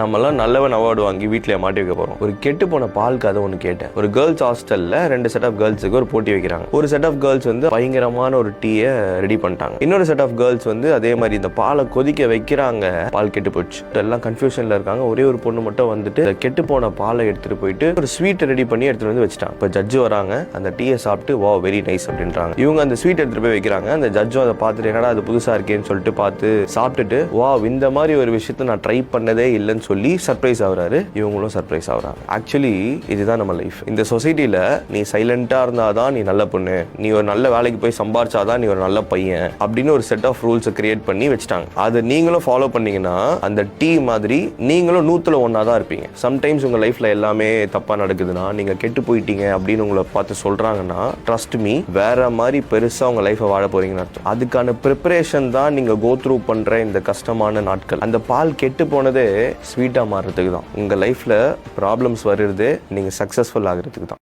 நம்மலாம் நல்லவன் அவார்டு வாங்கி வீட்டில் மாட்டி வைக்க போகிறோம் ஒரு கெட்டு போன பால் கதை ஒன்று கேட்டேன். ஒரு கேர்ள்ஸ் ஹாஸ்டலில் ரெண்டு செட் ஆஃப் கேர்ள்ஸுக்கு ஒரு போட்டி வைக்கிறாங்க. ஒரு செட் ஆஃப் கேர்ள்ஸ் வந்து பயங்கரமான ஒரு டீயை ரெடி பண்ணிட்டாங்க. இன்னொரு செட் ஆஃப் கேர்ள்ஸ் வந்து அதே மாதிரி இந்த பாலை கொதிக்க வைக்கிறாங்க. பால் கெட்டு போச்சு. எல்லாம் கன்ஃபியூஷனில் இருக்காங்க. ஒரே ஒரு பொண்ணு மட்டும் வந்துட்டு கெட்டு போன பாலை எடுத்துகிட்டு போயிட்டு ஒரு ஸ்வீட்டை ரெடி பண்ணி எடுத்துகிட்டு வந்து வச்சுட்டாங்க. இப்போ ஜட்ஜு வராங்க. அந்த டீயை சாப்பிட்டு வா வெரி நைஸ் அப்படின்றாங்க. இவங்க அந்த ஸ்வீட் எடுத்துகிட்டு போய் வைக்கிறாங்க. அந்த ஜட்ஜும் அதை பார்த்துட்டு என்னடா அது புதுசாக இருக்கேன்னு சொல்லிட்டு பார்த்து சாப்பிட்டுட்டு வா இந்த மாதிரி ஒரு விஷயத்தை நான் ட்ரை பண்ணதே இல்லைன்னு சொல்லி சர்ப்ரைஸ் ஆகுறாரு. இவங்களும் சர்ப்ரைஸ் ஆகுறாங்க. ஆக்சுவலி இதுதான் நம்ம லைஃப் இந்த சொசைட்டியில் நீ சைலண்டாக இருந்தாதான் நீ நல்ல பொண்ணு. நீ ஒரு நல்ல வேலைக்கு போய் சம்பாரிச்சாதான் நீ ஒரு நல்ல பையன் அப்படின்னு ஒரு செட் ஆஃப் ரூல்ஸை கிரியேட் பண்ணி வச்சுட்டாங்க. அதை நீங்களும் ஃபாலோ பண்ணீங்கன்னா அந்த டீ மாதிரி நீங்களும் நூற்றுல ஒன்றா தான் இருப்பீங்க சம்டைம்ஸ் உங்கள் லைஃப்பில் எல்லாமே தப்பாக நடக்குதுன்னா நீங்கள் கெட்டு போயிட்டீங்க அப்படின்னு உங்களை பார்த்து சொல்கிறாங்கன்னா ட்ரஸ்ட் மீ வேற மாதிரி பெருசாக உங்கள் லைஃப்பை வாழ போகிறீங்கன்னு அர்த்தம். அதுக்கான ப்ரிப்பரேஷன் தான் நீங்கள் கோ த்ரூ பண்ணுற இந்த கஷ்டமான நாட்கள். அந்த பால் கெட்டு போனதே ஸ்வீட்டாக மாறுறதுக்கு தான் உங்கள் லைஃப்பில் ப்ராப்ளம்ஸ் வருது நீங்கள் சக்ஸஸ்ஃபுல் ஆகிறதுக்கு தான்